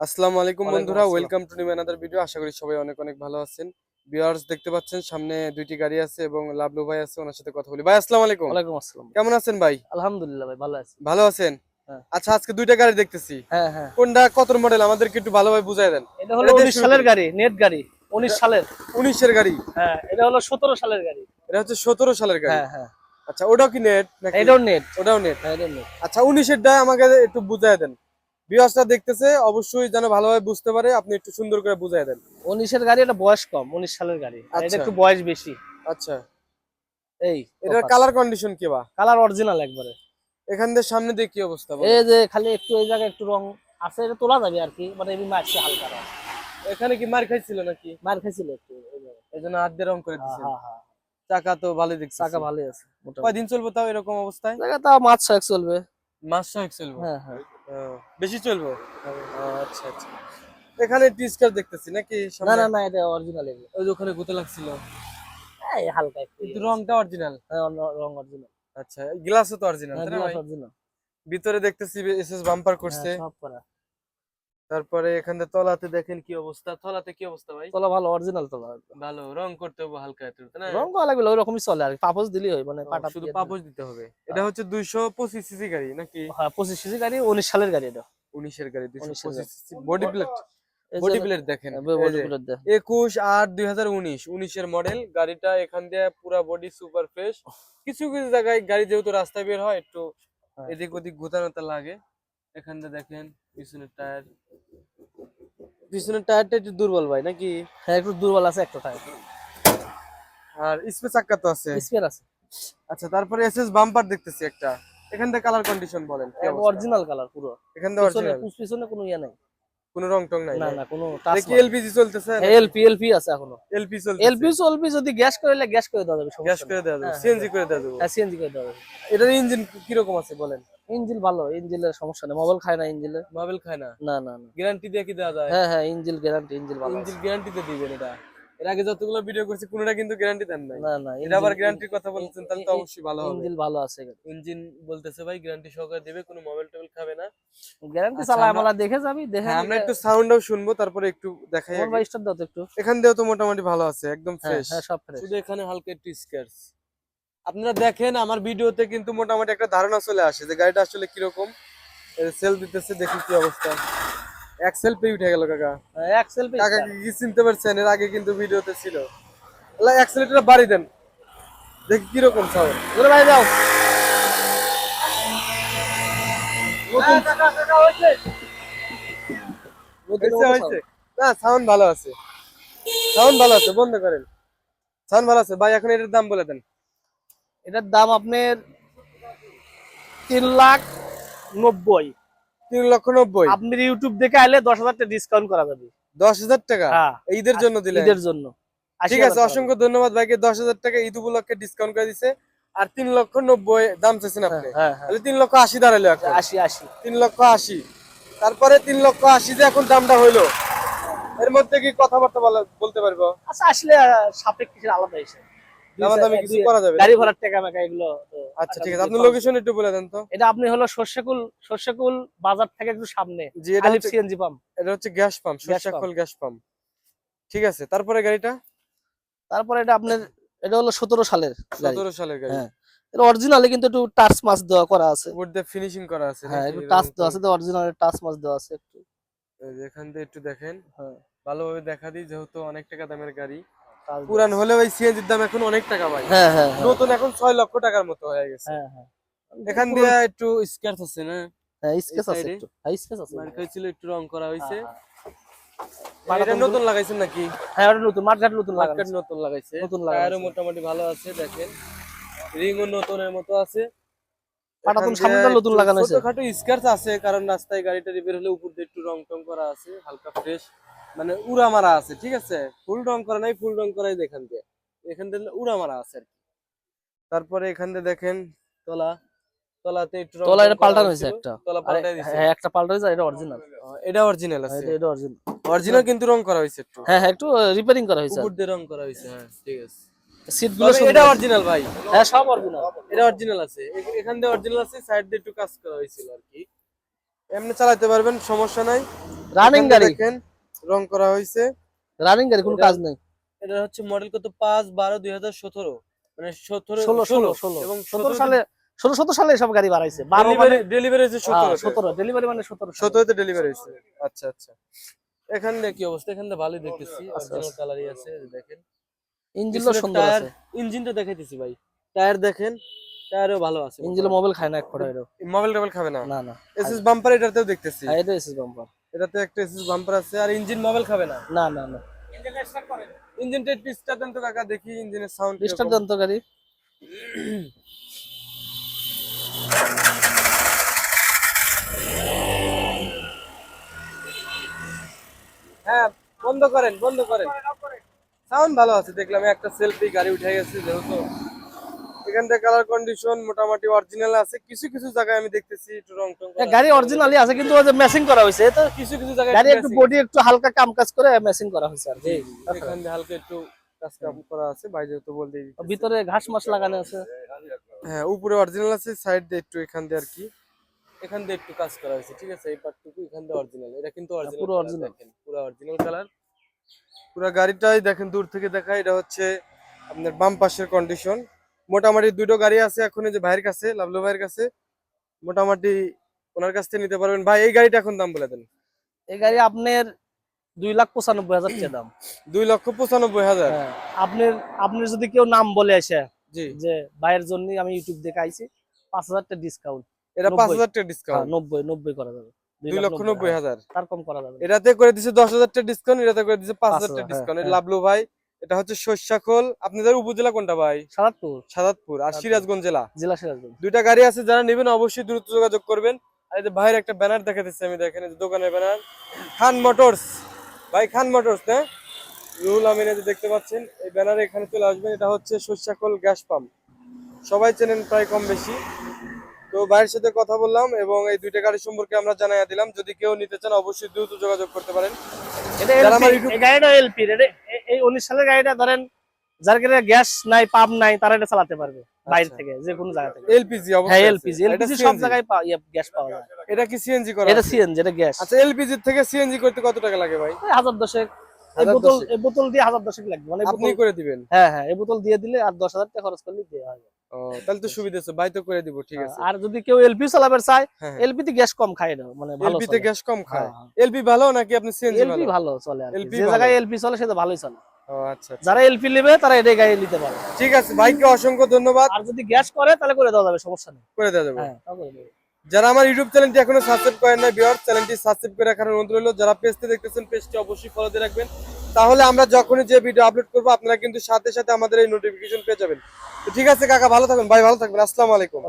আসসালামু আলাইকুম বন্ধুরা welcome to new another video আশা করি সবাই অনেক অনেক ভালো আছেন। ভিউয়ার্স দেখতে পাচ্ছেন সামনে দুইটি গাড়ি আছে এবং লাভলু ভাই আছে ওনার সাথে কথা বলি। ভাই আসসালামু আলাইকুম। ওয়ালাইকুম আসসালাম। কেমন আছেন ভাই? আলহামদুলিল্লাহ ভাই ভালো আছি। ভালো আছেন? হ্যাঁ। আচ্ছা আজকে দুইটা গাড়ি দেখতেছি। হ্যাঁ হ্যাঁ। কোনটা কত মডেল আমাদেরকে একটু ভালোভাবে বুঝাই দেন। এটা হলো এটা দিয়ে উনিশ শুরু সালের গাড়ি নেট গাড়ি উনিশ সালের। উনিশের গাড়ি? হ্যাঁ এটা হলো সতেরো সালের গাড়ি। এটা হচ্ছে সতেরো সালের গাড়ি? হ্যাঁ হ্যাঁ। আচ্ছা ওটাও কি নেট নাকি? এটাও নেট ওটাও নেট হ্যাঁ এটাও নেট আচ্ছা উনিশের টা আমাকে একটু বুঝাই দেন। ভিউয়ার্সটা দেখতেছে অবশ্যই যেন ভালোভাবে বুঝতে পারে আপনি একটু সুন্দর করে বুঝাই দেন। উনিশের গাড়ি এটা বয়স কম উনিশ সালের গাড়ি। এটা আচ্ছা। একটু বয়স বেশি। আচ্ছা। এই এটার কালার কন্ডিশন কি বা? কালার অরিজিনাল একবারে। এখান দিয়ে সামনে দিয়ে কি অবস্থা এই যে খালি একটু এই জায়গায় একটু রং আছে এটা তোলা যাবে আর কি মানে এমনি মারছে হালকা রং। এখানে কি মার খাইছিল নাকি? মার খাইছিল একটু এই জন্য হাত দিয়ে রং করে হ্যাঁ দিচ্ছেন হ্যাঁ হ্যাঁ। চাকা তো ভালোই দেখছি চাকা ভালোই আছে কয়দিন চলবো তাও এরকম অবস্থায়? জায়গা তাও মাছ ছয়েক চলবে। মাস ছয়েক চলবো। হ্যাঁ হ্যাঁ। বেশি চলবো? আচ্ছা আচ্ছা। এখানে টিস্কার দেখতেছি নাকি না না না এটা অরিজিনাল এগুলো। ওই যে ওখানে গুতে লাগছিল। এই হালকা কিন্তু রংটা অরিজিনাল হ্যাঁ রং অরিজিনাল আচ্ছা গ্লাসও তো অরিজিনাল হ্যাঁ তাই না অরিজিনাল ভিতরে দেখতেছি এসএস বাম্পার করছে। সব করা। তারপরে এখানে তলাতে দেখেন কি অবস্থা। তলাতে কি অবস্থা ভাই? তলা ভালো অরিজিনাল তোলা। ভালো রং করতে হবে হালকা একটু তাই না? রং করা লাগবে ওই রকমই চলে আর কি। পাপোশ দিলেই হয় মানে পাটা শুধু পাপোশ দিতে হবে। এটা হচ্ছে দুইশো পঁচিশ সিসি গাড়ি নাকি? হ্যাঁ পঁচিশ সিসি গাড়ি উনিশ সালের গাড়ি এটা। উনিশের গাড়ি দুইশো 19 এর পঁচিশ CC body plate body plate দেখেন বডি দেয়া। একুশ আট দুই হাজার উনিশ উনিশের মডেল গাড়িটা এখান দিয়ে পুরা বডি সুপার ফ্রেশ কিছু কিছু জায়গায় গাড়ি যেহেতু রাস্তায় বের হয় একটু হ্যাঁ। এদিক ওদিক গোতানোতে লাগে। এখান দিয়ে দেখেন পিছনের টায়ার। পিছনের টায়ারটা একটু দুর্বল ভাই নাকি? হ্যাঁ একটু দুর্বল আছে একটা টাইপ আর স্পেস চাক্কা তো আছে। স্পেয়ার আছে। আচ্ছা তারপরে এসএস বাম্পার দেখতেছি একটা। এখান থেকে কালার কন্ডিশন বলেন অরিজিনাল কালার পুরো। এখান থেকে পিছনে অরিজিনাল পিছনে কোনো ইয়ে নাই। কোনো রং টং নাই না না কোনো দেখি এলপিজি চলতেছে? এলপি এলপি আছে এখনও। এলপি চলতেছে। এলপি চলপি যদি গ্যাস করলে গ্যাস করে দেওয়া যাবে গ্যাস করে দেওয়া যাবে হ্যাঁ, সিএনজি করে দেওয়া যাবে। হ্যাঁ সিএনজি করে দেওয়া যাবে। এটার ইঞ্জিন কীরকম আছে বলেন? ইঞ্জিল ভালো ইঞ্জিলের সমস্যা নেই। মোবাইল খায় না ইঞ্জিলে। মাবেল খায় না? না না না। গ্যারান্টি দিয়ে কি দেওয়া যায়? হ্যাঁ হ্যাঁ ইঞ্জিল গ্যারান্টি ইঞ্জিল ভালো আছে। ইঞ্জিন গ্যারান্টিতে দিবেন এটা। এর আগে যতগুলো ভিডিও করছি কোনোটা কিন্তু গ্যারান্টি দেন নাই। না না এটা আবার ইঞ্জিল- গ্যারান্টির কথা বলছেন তাহলে তো অবশ্যই ভালো হবে। ইঞ্জিল ভালো আছে ইঞ্জিন বলতেছে ভাই গ্যারান্টি সহকারে দেবে কোনো মোবাইল টোবাইল খাবে না। গ্যারান্টি আচ্ছা, চালা আমরা- দেখে যাবি দেখে হ্যাঁ আমরা একটু সাউন্ডও শুনব তারপরে একটু দেখাই আগে। বা দাও তো একটু। এখান দিয়েও তো মোটামুটি ভালো আছে একদম হ্যাঁ ফ্রেশ হ্যাঁ সব ফ্রেশ শুধু এখানে হালকা একটু স্ক্র্যাচ আপনারা দেখেন আমার ভিডিওতে কিন্তু মোটামুটি একটা ধারণা চলে আসে যে গাড়িটা আসলে কীরকম। সেল দিতেছে দেখি কি অবস্থা। এক সেলফি উঠে গেল কাকা। এক্সেল পে কাকা কি চিনতে পারছেন? এর আগে কিন্তু ভিডিওতে ছিল। অ্যাক্সেলেটরটা বাড়ি দেন। দেখি কীরকম ওরে ভাই যাও। হয়েছে। না সাউন্ড ভালো আছে। সাউন্ড ভালো আছে বন্ধ করেন। সাউন্ড ভালো আছে। ভাই এখন এটার দাম বলে দেন। এটার দাম আপনার তিন লাখ নব্বই। তিন লক্ষ নব্বই? আপনি ইউটিউব দেখে আইলে দশ হাজার টাকা ডিসকাউন্ট করা যাবে। দশ হাজার টাকা? হ্যাঁ। ঈদের জন্য দিলেন? ঈদের জন্য। ঠিক আছে অসংখ্য ধন্যবাদ ভাইকে। দশ হাজার টাকা ঈদ উপলক্ষে ডিসকাউন্ট করে দিছে। আর তিন লক্ষ নব্বই দাম চাইছেন দাম। আপনি। হ্যাঁ হ্যাঁ। তাহলে তিন লক্ষ আশি দাঁড়াল এখন। আশি আশি। তিন লক্ষ আশি। তারপরে তিন লক্ষ আশি যে এখন দামটা হইল এর মধ্যে কি কথাবার্তা বলা- বলতে পারব? আচ্ছা আসলে সাপেক্ষ আলাদা হিসেবে দামাদামি কিছু করা যাবে গাড়ি ভাড়ার টাকা মেকা এগুলো আচ্ছা ঠিক আছে। আপনি লোকেশন একটু বলে দেন তো। এটা আপনি হলো সর্ষেকুল সর্ষেকুল বাজার থেকে একটু সামনে জি এটা হচ্ছে সিএনজি পাম্প। এটা হচ্ছে gas pump gas Sarsakhal gas pump. ঠিক আছে তারপরে গাড়িটা? তারপরে এটা আপনার এটা হলো সালের গাড়ি। সতেরো সালের গাড়ি। হ্যাঁ এটা অরিজিনালি কিন্তু একটু টাচ মাছ দেওয়া করা আছে। দিয়ে ফিনিশিং করা আছে হ্যাঁ একটু টাচ দেওয়া আছে তো অরিজিনাল টাচ মাছ দেওয়া আছে একটু। এখান একটু দেখেন। হ্যাঁ। ভালোভাবে দেখা দিই যেহেতু অনেক টাকা দামের গাড়ি। পুরান হলে ওই সিএনজির দাম এখন অনেক টাকা ভাই। হ্যাঁ হ্যাঁ হ্যাঁ। নতুন এখন ছয় লক্ষ টাকার মতো হয়ে গেছে। হ্যাঁ হ্যাঁ। এখান দিয়ে একটু স্ক্র্যাচ আছে না? হ্যাঁ স্কেচ আছে একটু। হ্যাঁ স্কেচ আছে। মার খাইছিল একটু রং করা হয়েছে। হ্যাঁ, এটা নতুন লাগাইছেন নাকি? হ্যাঁ ওটা নতুন মার্কেট নতুন মার্কেট নতুন লাগাইছে। নতুন লাগানো টায়ারও মোটামুটি ভালো আছে দেখেন। রিংও নতুনের মতো আছে। পাটাতন সামনেটা নতুন লাগানো হয়েছে। ছোটখাটো স্ক্র্যাচ আছে কারণ রাস্তায় গাড়িটা রিপেয়ার হলে উপর দিয়ে একটু রং টং করা আছে হালকা ফ্রেশ মানে উড়া মারা আছে ঠিক আছে? ফুল রং করা নাই ফুল রং করাই দেখান দিয়ে। এখান দিয়ে উড়া মারা আছে আর কি। তারপরে এখান দিয়ে দেখেন তলা। তলাতে একটু তলা এটা পাল্টানো হয়েছে একটা। তলা পাল্টাই দিছে। হ্যাঁ একটা পাল্টা হয়েছে এটা অরিজিনাল এটা অরিজিনাল আছে। এটা এটা অরিজিনাল অরিজিনাল কিন্তু রং করা হয়েছে একটু। হ্যাঁ হ্যাঁ একটু রিপেয়ারিং করা হয়েছে। উপর দিয়ে রং করা হয়েছে হ্যাঁ ঠিক আছে। সিট এটা অরিজিনাল ভাই। হ্যাঁ সব অরিজিনাল এটা অরিজিনাল আছে। এখান দিয়ে অরিজিনাল আছে সাইড দিয়ে একটু কাজ করা হয়েছিল আর কি। এমনি চালাতে পারবেন সমস্যা নাই। রানিং গাড়ি। দেখেন রং করা হয়েছে। রানিং গাড়ি কোনো কাজ নেই। এটা হচ্ছে মডেল কত? পাঁচ বারো দুই হাজার সতেরো। মানে সতেরো ষোলো ষোলো। ষোলো এবং সতেরো সালে ষোলো সতেরো সালে এসব গাড়ি বাড়াইছে বারো মানে ডেলিভারি হয়েছে সতেরো সতেরো। ডেলিভারি মানে সতেরো। সতেরোতে ডেলিভারি হয়েছে। আচ্ছা আচ্ছা। এখানে কি অবস্থা? এখান এখানে ভালোই দেখতেছি। আচ্ছা, অরিজিনাল আচ্ছা। কালারই আছে দেখেন। ইঞ্জিনও সুন্দর টায়ার আছে। ইঞ্জিনটা দেখাইতেছি ভাই। টায়ার দেখেন টায়ারও ভালো আছে। ইঞ্জিনে মোবাইল খায় না এক ফোটা এরও মোবাইল টোবাইল খাবে না? না না। এসএস বাম্পার এটাতেও দেখতেছি। হ্যাঁ, এটা এসএস বাম্পার এটাতে একটা এসএস বাম্পার আছে আর ইঞ্জিন মোবাইল খাবে না। না না না। ইঞ্জিনটা একটু স্টার্ট দেন তো কাকা দেখি ইঞ্জিনের সাউন্ড স্টার যন্ত্র গাড়ি। হ্যাঁ বন্ধ করেন বন্ধ করেন। সাউন্ড ভালো আছে দেখলাম একটা সেলফি গাড়ি উঠে গেছে যেহেতু। এখান থেকে কালার কন্ডিশন মোটামুটি অরিজিনাল আছে। কিছু কিছু জায়গায় আমি দেখতেছি একটু রং টং হ্যাঁ, গাড়ি অরিজিনালি আছে কিন্তু ওই ম্যাচিং করা হয়েছে তো কিছু কিছু জায়গায় গাড়ি একটু বডি একটু হালকা কাম কাজ করে ম্যাচিং করা হয়েছে আর কি। এখান হালকা একটু কাজ কাম করা আছে বাইরে তো বলতেই ভিতরে ঘাস মাস লাগানো আছে। হ্যাঁ উপরে অরিজিনাল আছে সাইড দিয়ে একটু এখান দিয়ে আর কি। এখান দিয়ে একটু কাজ করা হয়েছে ঠিক আছে? এই পার্টটুকু এখান দিয়ে অরিজিনাল এটা কিন্তু অরিজিনাল পুরো original। পুরো অরিজিনাল কালার পুরো গাড়িটাই দেখেন দূর থেকে দেখা এটা হচ্ছে আপনার বাম পাশের কন্ডিশন মোটামুটি দুটো গাড়ি আছে এখন এই যে ভাইয়ের কাছে লাভলু ভাইয়ের কাছে। মোটামুটি ওনার কাছ থেকে নিতে পারবেন। ভাই এই গাড়িটা এখন দাম বলে দেন। এই গাড়ি আপনার দুই লাখ পঁচানব্বই হাজার টাকা দাম। দুই লক্ষ পঁচানব্বই হাজার। হ্যাঁ আপনার আপনার যদি কেউ নাম বলে আসে জি। যে ভাইয়ের জন্য আমি ইউটিউব দেখে আইছি পাঁচ হাজার টাকা ডিসকাউন্ট এটা পাঁচ হাজার টাকা ডিসকাউন্ট নব্বই নব্বই করা যাবে। দুই লক্ষ নব্বই হ্যাঁ, হাজার। তার কম করা যাবে এটাতে করে দিছে দশ হাজার টাকা ডিসকাউন্ট এটাতে করে দিছে পাঁচ হাজার টাকা ডিসকাউন্ট হ্যাঁ, লাভলু ভাই এটা হচ্ছে শস্যাখোল। আপনাদের উপজেলা কোনটা ভাই? সাদাতপুর। সাদাতপুর। আর। সিরাজগঞ্জ জেলা? জেলা সিরাজগঞ্জ। দুইটা গাড়ি আছে যারা নেবেন অবশ্যই দ্রুত যোগাযোগ করবেন। আর এই যে ভাইয়ের একটা ব্যানার দেখাতেছি আমি দেখেন এই দোকানের ব্যানার। খান মোটরস। ভাই খান মোটরস না রুহুল আমিন এই যে দেখতে পাচ্ছেন এই ব্যানারে এখানে চলে আসবেন। এটা হচ্ছে শস্যাখোল গ্যাস পাম্প। সবাই চেনেন প্রায় কম বেশি। তো ভাইয়ের সাথে কথা বললাম এবং এই দুইটা গাড়ি সম্পর্কে আমরা জানাইয়া দিলাম। যদি কেউ নিতে চান অবশ্যই দ্রুত যোগাযোগ করতে পারেন। এটা আমার এই গাড়িটা এলপি এই উনিশ সালের গাড়িটা ধরেন যার কাছে গ্যাস নাই পাম্প নাই তারা এটা চালাতে পারবে বাইরে আচ্ছা। থেকে যে কোনো জায়গা থেকে। এলপিজি হ্যাঁ এলপিজি এলপিজি সব জায়গায় গ্যাস পাওয়া যায়। এটা কি সিএনজি করা এটা সিএনজি এটা গ্যাস। আচ্ছা এলপিজি থেকে সিএনজি করতে কত টাকা লাগে ভাই? হাজার দশেক। এই বোতল এই বোতল দিয়ে হাজার দশেক লাগবে মানে আপনি করে দিবেন। হ্যাঁ হ্যাঁ এই বোতল দিয়ে দিলে আর দশ হাজার টাকা খরচ করলে দেওয়া হবে ও তাহলে তো সুবিধা আছে ভাই তো করে দিব ঠিক আছে। আর যদি কেউ এলপি চালাবে চায় হ্যাঁ এলপি তে গ্যাস কম খায় না মানে ভালো এলপি তে গ্যাস কম খায়। হ্যাঁ, এলপি ভালো নাকি আপনি সিএনজি ভালো এলপি ভালো? চলে আর। যে জায়গায় এলপি চলে সেটা ভালোই চলে। আচ্ছা আচ্ছা। যারা এলপি নেবে তারা এটাই গাড়ি নিতে পারে। ঠিক আছে ভাইকে অসংখ্য ধন্যবাদ। আর যদি গ্যাস করে তাহলে করে দেওয়া যাবে সমস্যা নেই। করে দেওয়া যাবে। হ্যাঁ। যারা আমার ইউটিউব চ্যানেলটি এখনও সাবস্ক্রাইব করেন না বিয়ার চ্যানেলটি সাবস্ক্রাইব করে রাখার অনুরোধ রইল। যারা পেজটি দেখতেছেন পেজটি অবশ্যই ফলো দিয়ে রাখবেন। তাহলে আমরা যখনই যে ভিডিও আপলোড করব, আপনারা কিন্তু সাথে সাথে আমাদের এই নোটিফিকেশন পেয়ে যাবেন। ঠিক আছে কাকা, ভালো থাকবেন। ভাই, ভালো থাকবেন। আসসালামু আলাইকুম।